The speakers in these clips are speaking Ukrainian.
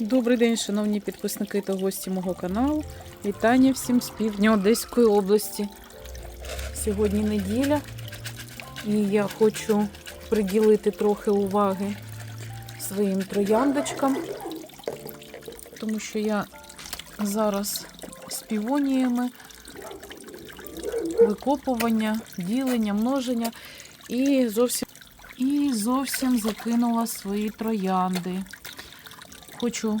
Добрий день, шановні підписники та гості мого каналу. Вітання всім з півдня Одеської області. Сьогодні неділя, і я хочу приділити трохи уваги своїм трояндочкам, тому що я зараз з півоніями, викопування, ділення, множення і зовсім, і зовсім закинула свої троянди. Хочу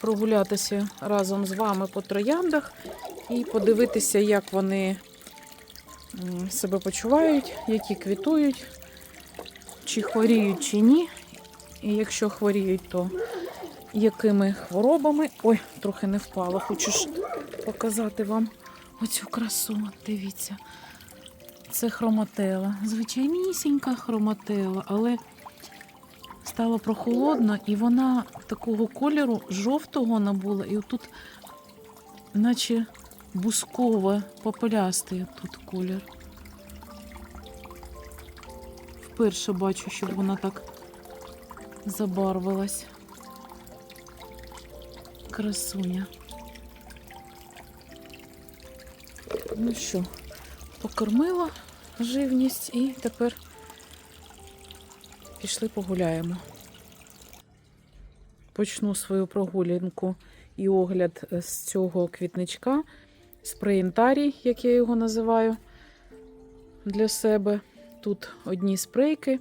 прогулятися разом з вами по трояндах і подивитися, як вони себе почувають, які квітують, чи хворіють, чи ні. І якщо хворіють, то якими хворобами. Ой, трохи не впало. Хочу ж показати вам оцю красу. Дивіться. Це хроматела. Звичайнісінька хроматела, але стало прохолодно, і вона такого кольору жовтого набула, і тут, наче бускове, попелястий тут колір. Вперше бачу, щоб вона так забарвилась. Красуня. Ну що, покормила живність і тепер пішли погуляємо. Почну свою прогулянку і огляд е, з цього квітничка, спреєнтарій, як я його називаю для себе. Тут одні спрейки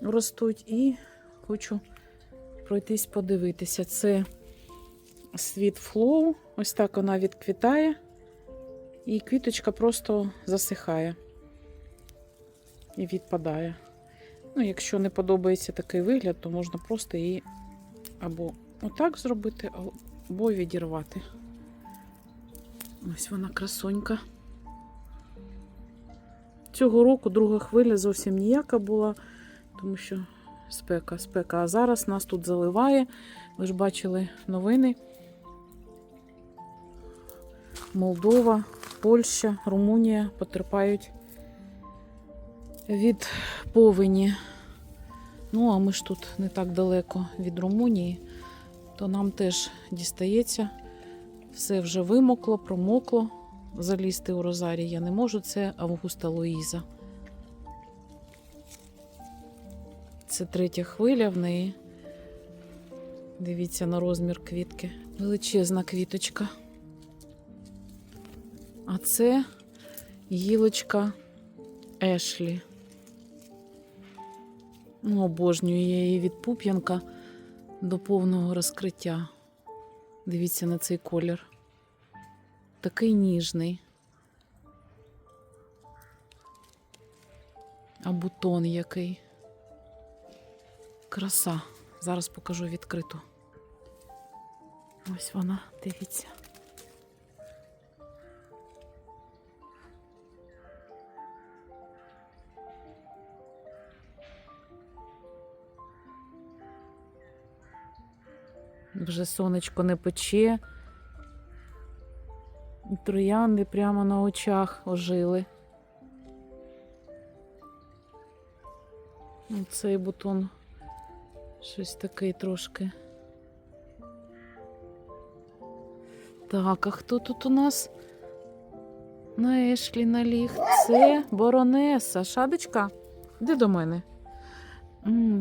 ростуть, і хочу пройтись подивитися. Це світ флоу. Ось так вона відквітає, і квіточка просто засихає і відпадає. Ну, якщо не подобається такий вигляд, то можна просто її або отак зробити, або відірвати. Ось вона красонька. Цього року друга хвиля зовсім ніяка була, тому що спека, спека. А зараз нас тут заливає. Ви ж бачили новини. Молдова, Польща, Румунія потерпають від повені. Ну, а ми ж тут не так далеко від Румунії, то нам теж дістається. Все вже вимокло, промокло. Залізти у Розарі я не можу. Це Августа Луїза. Це третя хвиля в неї. Дивіться на розмір квітки. Величезна квіточка. А це гілочка Ешлі. Ну, обожнюю я її від пуп'янка до повного розкриття. Дивіться на цей колір. Такий ніжний. А бутон який. Краса. Зараз покажу відкриту. Ось вона, дивіться. Вже сонечко не пече. Троянди прямо на очах ожили. Цей бутон щось такий трошки. Так, а хто тут у нас на Ешлі наліг? Це Боронеса. Шадочка, іди до мене.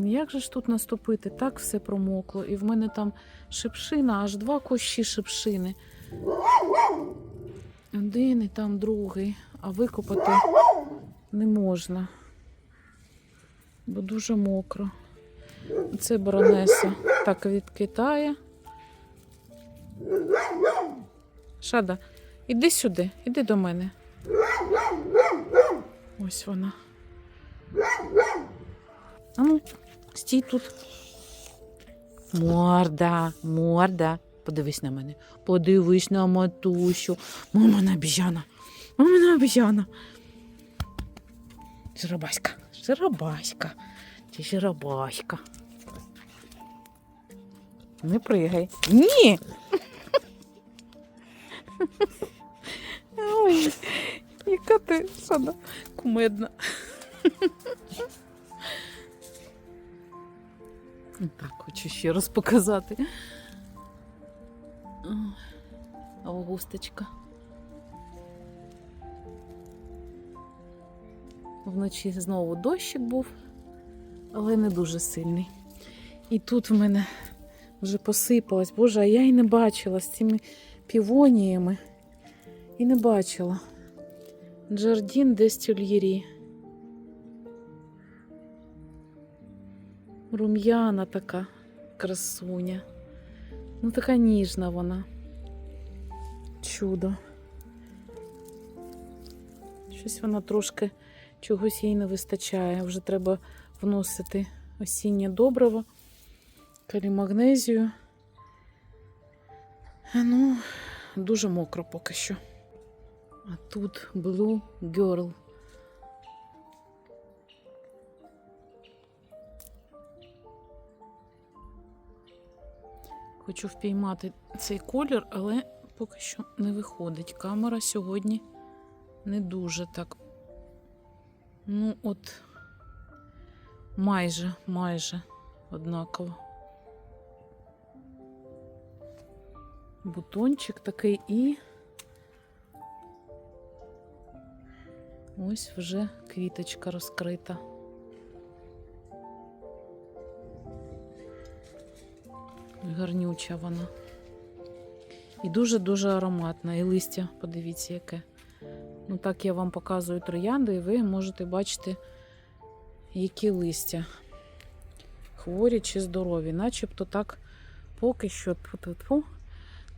Як же ж тут наступити? Так все промокло. І в мене там шипшина, аж два кущі шипшини. Один і там другий, а викопати не можна, бо дуже мокро. Це баронеса так відкитає. Шада, іди сюди, іди до мене. Ось вона. А ну, стій тут. Морда, морда. Подивись на мене. Подивись на матусю. Мама набіжана. Мама набіжана. Жиробаська. Жиробаська. Ти жиробаська. Не пригай. Ні. Ой, яка ти сада кумедна. Так, хочу ще раз показати. Августочка. Вночі знову дощик був, але не дуже сильний. І тут в мене вже посипалось. Боже, а я і не бачила з цими півоніями. І не бачила. Джардін де Стюльєрі. Рум'яна така красуня. Ну, така ніжна вона. Чудо. Щось вона трошки чогось їй не вистачає. Вже треба вносити осіннє добриво, калімагнезію. Ну, дуже мокро поки що. А тут Blue Girl. Хочу впіймати цей колір, але поки що не виходить. Камера сьогодні не дуже так. Ну, от майже, майже однаково. Бутончик такий і ось вже квіточка розкрита. Гарнюча вона. І дуже-дуже ароматна. І листя, подивіться, яке. Ну, так я вам показую троянди, і ви можете бачити, які листя. Хворі чи здорові. Начебто так поки що тьфу-тьфу-тьфу,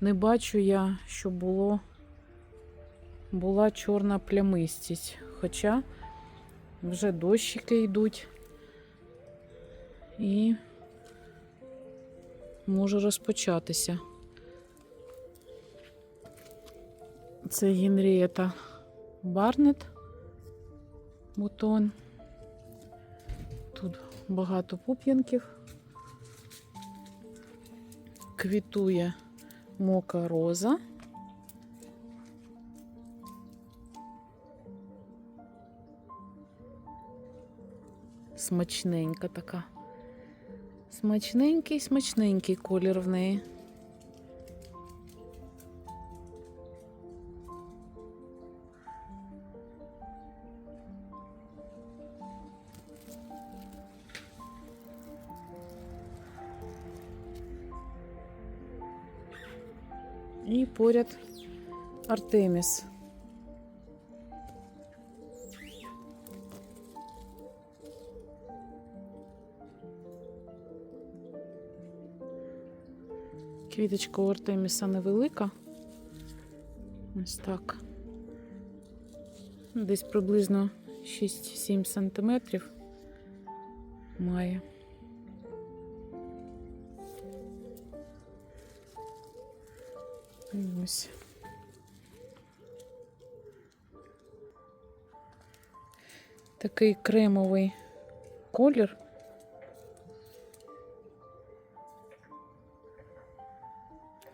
не бачу я, що було, була чорна плямистість. Хоча вже дощики йдуть. І може розпочатися. Це Генрієта Барнет бутон. Тут багато пуп'янків. Квітує мока роза. Смачненька така. Смачненький, смачненький колір в неї. І поряд Артеміс. Квіточка у Артеміса невелика. Ось так. Десь приблизно 6-7 сантиметрів має. Ось. Такий кремовий колір.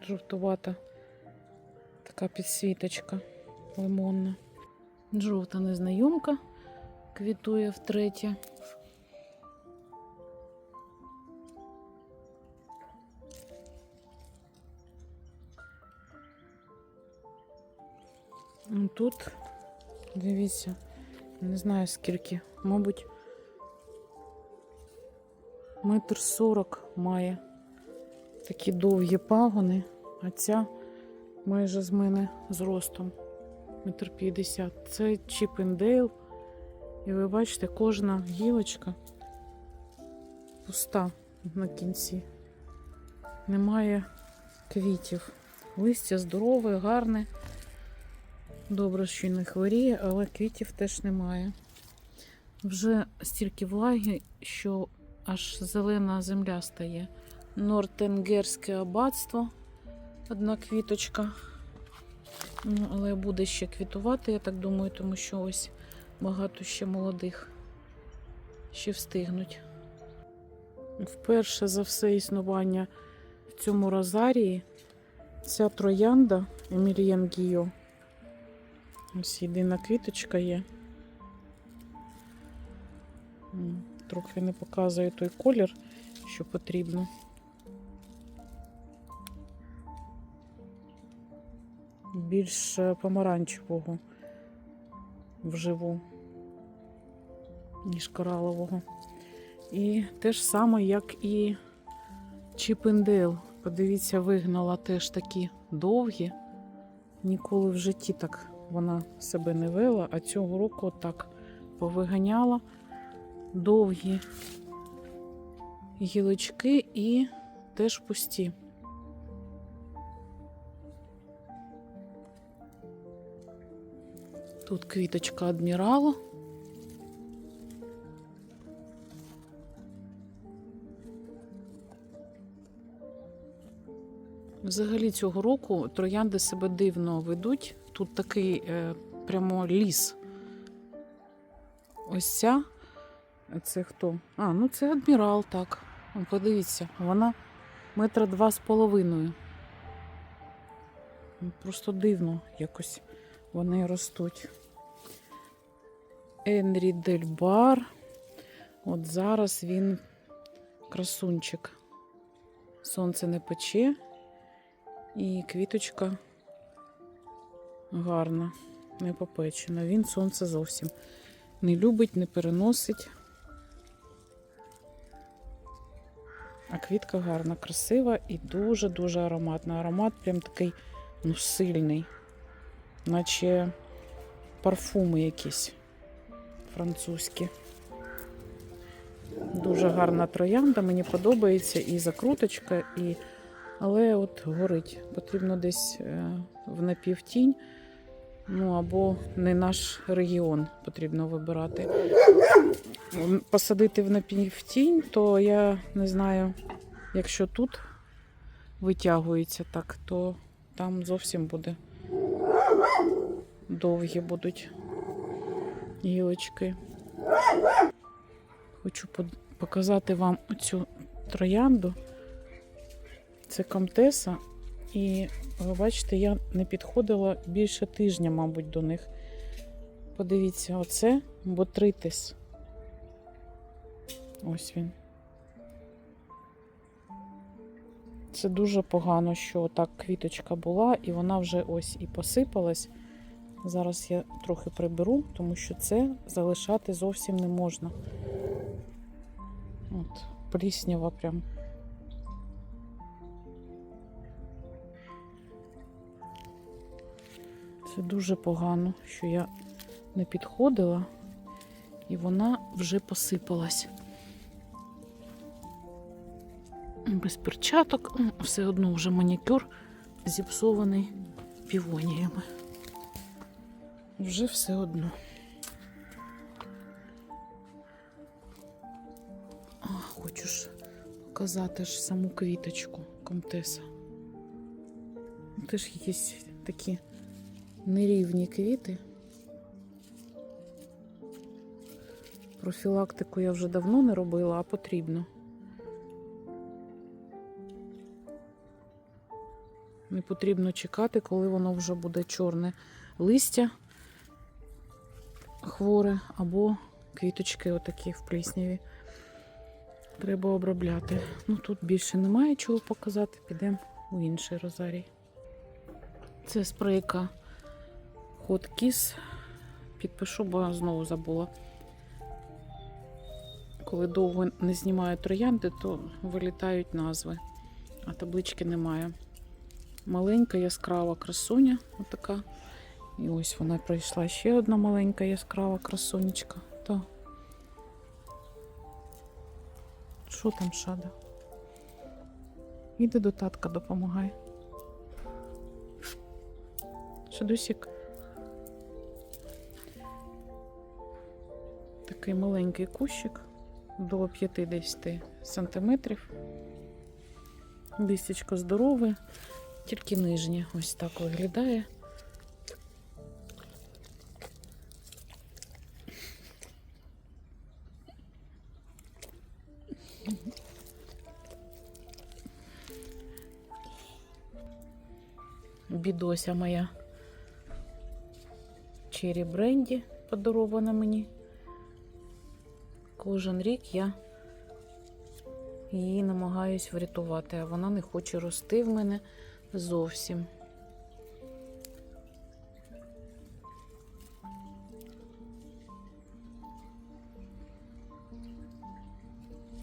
Жовтувата така підсвіточка лимонна. Жовта незнайомка квітує втретє. Тут, дивіться, не знаю скільки, мабуть, метр сорок має такі довгі пагони, а майже з мене зростом. Метр п'ятдесят. Це Чіпендейл. І ви бачите, кожна гілочка пуста на кінці. Немає квітів. Листя здорове, гарне. Добре, що не хворіє, але квітів теж немає. Вже стільки влаги, що аж зелена земля стає. Нортенгерське аббатство. Одна квіточка. Ну, але буде ще квітувати, я так думаю, тому що ось багато ще молодих ще встигнуть. Вперше за все існування в цьому розарії ця троянда Емілієн Гіо. Ось єдина квіточка є. Трохи не показує той колір, що потрібно. Більш е, помаранчевого вживу, ніж коралового. І те ж саме, як і Чіпендейл. Подивіться, вигнала теж такі довгі. Ніколи в житті так вона себе не вела, а цього року так повиганяла довгі гілочки і теж пусті. Тут квіточка адміралу. Взагалі цього року троянди себе дивно ведуть. Тут такий е, прямо ліс. Ось ця. Це хто? А, ну це адмірал, так. Подивіться, вона метра два з половиною. Просто дивно якось вони ростуть. Енрі Дельбар. От зараз він красунчик. Сонце не пече. І квіточка гарна, не попечена. Він сонце зовсім не любить, не переносить. А квітка гарна, красива і дуже-дуже ароматна. Аромат прям такий ну, сильний, наче парфуми якісь французькі. Дуже гарна троянда, мені подобається і закруточка, і але от горить. Потрібно десь е, в напівтінь. Ну або не наш регіон потрібно вибирати. Посадити в напівтінь, то я не знаю, якщо тут витягується так, то там зовсім буде довгі будуть гілочки. Хочу показати вам оцю троянду. Це комтеса. І ви бачите, я не підходила більше тижня, мабуть, до них. Подивіться, оце ботритис. Ось він. Це дуже погано, що так квіточка була, і вона вже ось і посипалась. Зараз я трохи приберу, тому що це залишати зовсім не можна. От, пліснява прям. Це дуже погано, що я не підходила, і вона вже посипалась. Без перчаток, все одно вже манікюр зіпсований півоніями. Вже все одно. А, хочу ж показати ж саму квіточку комтеса. Теж якісь такі нерівні квіти. Профілактику я вже давно не робила, а потрібно. Не потрібно чекати, коли воно вже буде чорне листя хворе або квіточки отакі в плісняві. Треба обробляти. Ну тут більше немає чого показати, підемо у інший розарій. Це спрейка Hot Kiss. Підпишу, бо знову забула. Коли довго не знімаю троянди, то вилітають назви, а таблички немає. Маленька яскрава красуня, отака. І ось вона прийшла ще одна маленька яскрава красунечка. Та. Що там шада? Іди до татка допомагай. Шадусік. Такий маленький кущик до 50 сантиметрів. Листячко здорове, тільки нижнє ось так виглядає. Бідося моя Чері бренді подарована мені. Кожен рік я її намагаюсь врятувати, а вона не хоче рости в мене зовсім.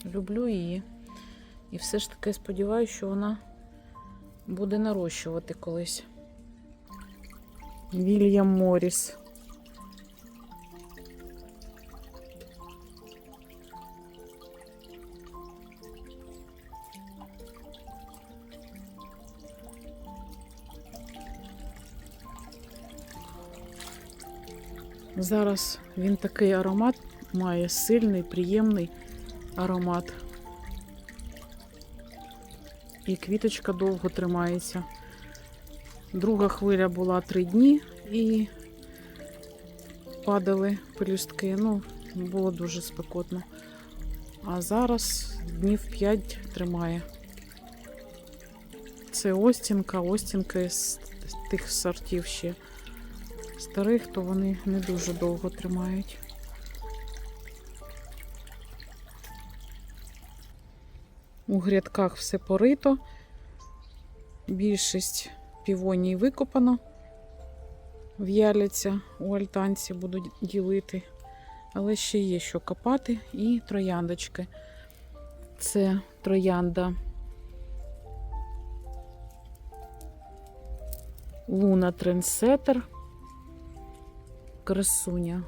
Люблю її. І все ж таки сподіваюся, що вона буде нарощувати колись. Вільям Моріс. Зараз він такий аромат має сильний, приємний аромат. І квіточка довго тримається. Друга хвиля була три дні і падали пелюстки. Ну, було дуже спекотно. А зараз днів 5 тримає. Це Остінка, Остінка з тих сортів ще старих, то вони не дуже довго тримають. У грядках все порито. Більшість півоній викопано. В'яляться у альтанці, буду ділити. Але ще є що копати. І трояндочки. Це троянда Луна Трендсеттер. Красуня.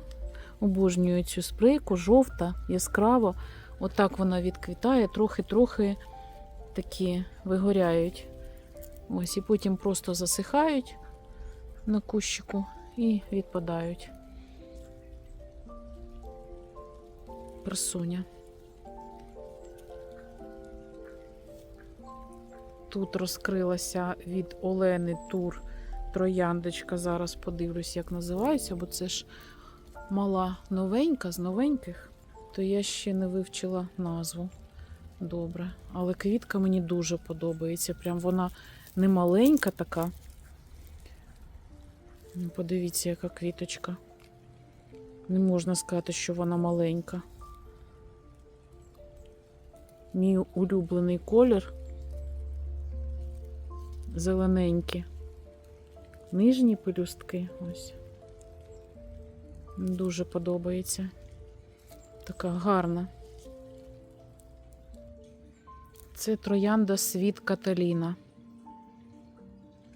Обожнюю цю спрейку, жовта, яскрава. Отак вона відквітає, трохи-трохи такі вигоряють. Ось, і потім просто засихають на кущику і відпадають. Красуня. Тут розкрилася від Олени Тур трояндочка. Зараз подивлюсь, як називається, бо це ж мала новенька з новеньких, то я ще не вивчила назву. Добре. Але квітка мені дуже подобається. Прям вона не маленька така. Ну, Подивіться, яка квіточка. Не можна сказати, що вона маленька. Мій улюблений колір. Зелененькі. Нижні пелюстки. Ось. Дуже подобається. Така гарна. Це троянда світ Каталіна.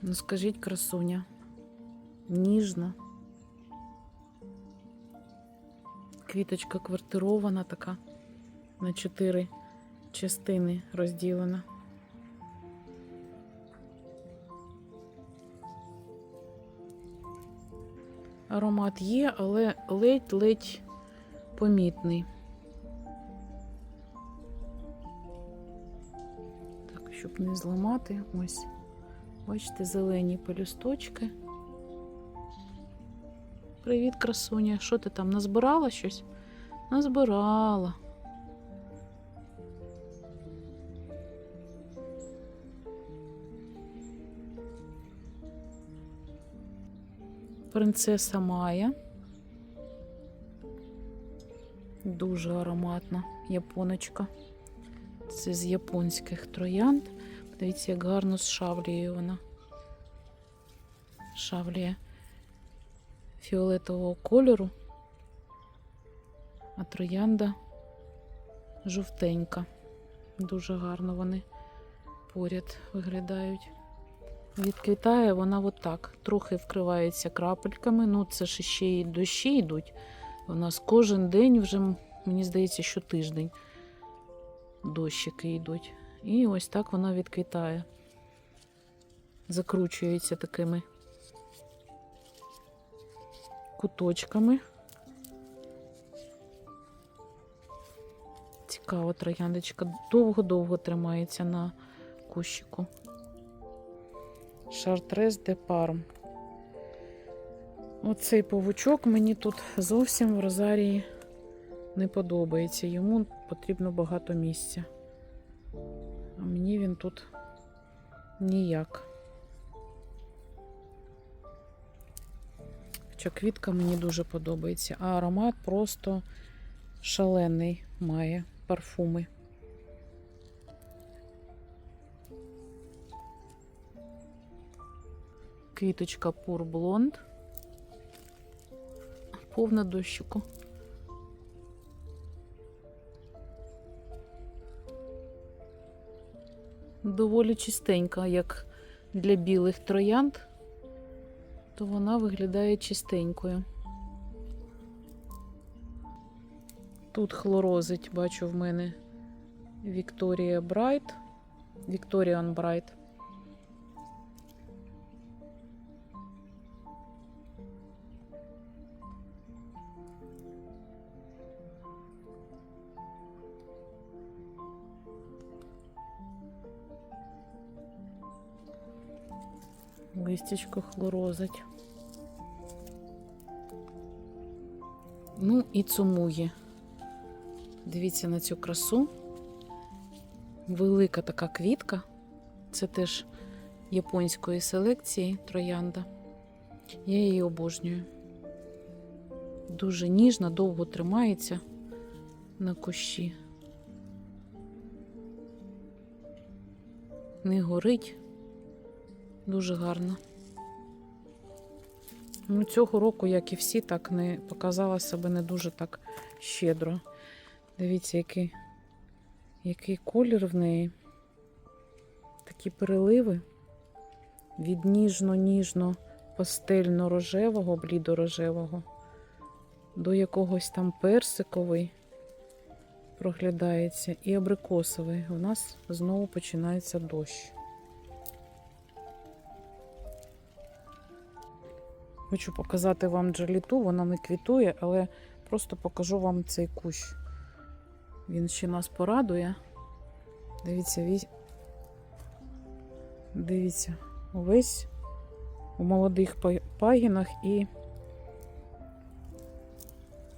Ну, скажіть, красуня. Ніжна. Квіточка квартирована така. На чотири частини розділена. Аромат є, але ледь-ледь помітний. Так, щоб не зламати, ось. Бачите, зелені пелюсточки. Привіт, красуня. Що ти там назбирала щось? Назбирала. Принцеса Майя. Дуже ароматна японочка. Це з японських троянд. Дивіться, як гарно з шавлією вона. Шавлія фіолетового кольору, а троянда жовтенька. Дуже гарно вони поряд виглядають. Відквітає вона отак. Трохи вкривається крапельками. Ну, це ж ще й дощі йдуть. У нас кожен день вже, мені здається, що тиждень дощики йдуть. І ось так вона відквітає. Закручується такими куточками. Цікаво, трояндочка довго-довго тримається на кущику. Шартрез де Парм. Оцей павучок мені тут зовсім в розарії не подобається. Йому потрібно багато місця а мені він тут ніяк. Хоча квітка мені дуже подобається, а аромат просто шалений має парфуми. Квіточка Pure Blonde повна дощику. Доволі чистенька, як для білих троянд, то вона виглядає чистенькою. Тут хлорозить, бачу в мене Вікторія Брайт. Вікторіан Брайт. Листячко хлорозить. Ну і цумує. Дивіться на цю красу. Велика така квітка. Це теж японської селекції троянда. Я її обожнюю. Дуже ніжна, довго тримається на кущі. Не горить. Дуже гарно. Ну, цього року, як і всі, так не показала себе не дуже так щедро. Дивіться, який, який колір в неї. Такі переливи від ніжно-ніжно пастельно-рожевого, блідо-рожевого до якогось там персиковий проглядається і абрикосовий. У нас знову починається дощ. Хочу показати вам джаліту, вона не квітує, але просто покажу вам цей кущ. Він ще нас порадує. Дивіться, ві... дивіться, увесь у молодих пагінах і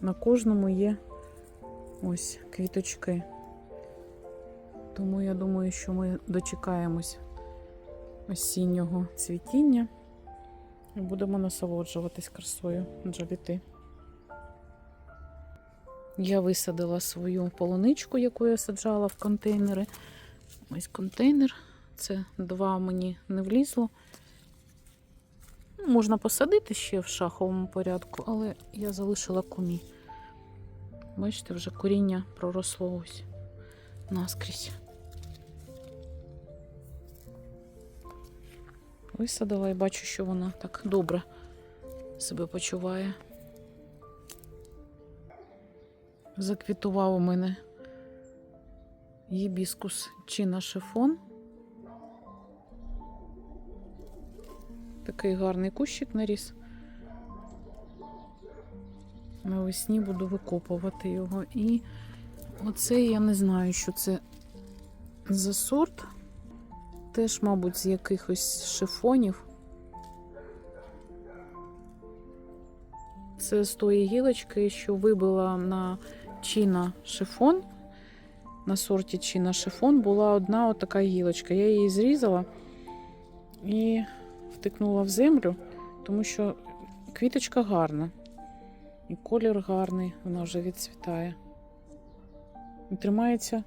на кожному є ось квіточки. Тому я думаю, що ми дочекаємось осіннього цвітіння. Будемо насолоджуватись красою джаліти. Я висадила свою полуничку, яку я саджала в контейнери. Ось контейнер. Це два мені не влізло. Можна посадити ще в шаховому порядку, але я залишила кумі. Бачите, вже коріння проросло ось наскрізь. Висадила і бачу, що вона так добре себе почуває. Заквітував у мене гібіскус чи на шифон. Такий гарний кущик наріс. Навесні буду викопувати його. І оце я не знаю, що це за сорт. Теж, мабуть, з якихось шифонів. Це з тої гілочки, що вибила на чина шифон. На сорті чина шифон була одна отака гілочка. Я її зрізала і втикнула в землю, тому що квіточка гарна. І колір гарний, вона вже відцвітає. І тримається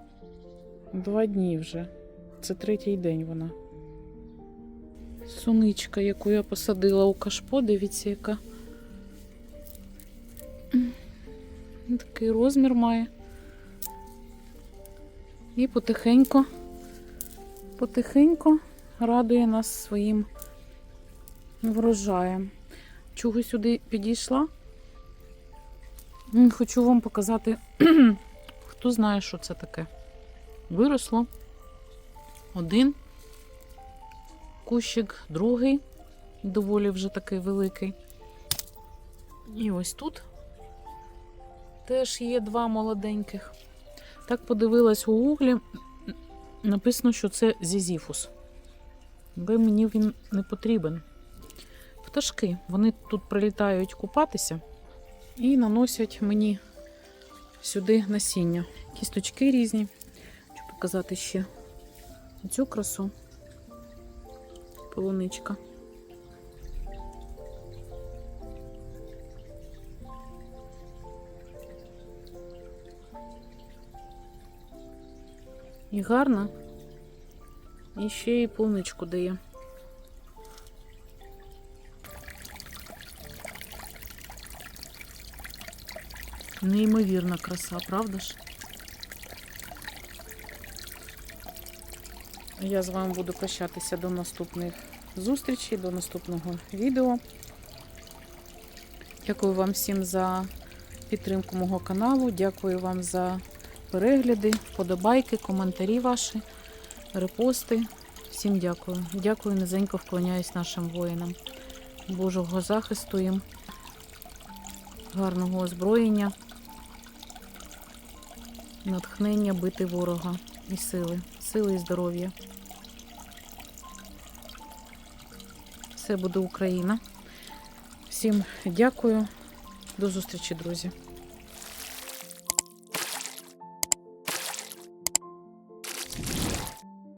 два дні вже. Це третій день вона. Суничка, яку я посадила у кашпо, дивіться, яка. Такий розмір має. І потихеньку, потихеньку радує нас своїм врожаєм. Чого сюди підійшла? Хочу вам показати, хто знає, що це таке. Виросло один кущик, другий, доволі вже такий великий. І ось тут теж є два молоденьких. Так подивилась у гуглі, написано, що це зізіфус. Але мені він не потрібен. Пташки, вони тут прилітають купатися і наносять мені сюди насіння. Кісточки різні. Хочу показати ще Цю красу полуничка. І гарна, і ще й полуничку дає. Неймовірна краса, правда ж? Я з вами буду прощатися до наступних зустрічей, до наступного відео. Дякую вам всім за підтримку мого каналу. Дякую вам за перегляди, вподобайки, коментарі ваші, репости. Всім дякую. Дякую, низенько вклоняюсь нашим воїнам. Божого захисту їм, гарного озброєння, натхнення бити ворога і сили, сили і здоров'я. Все буде Україна. Всім дякую. До зустрічі, друзі.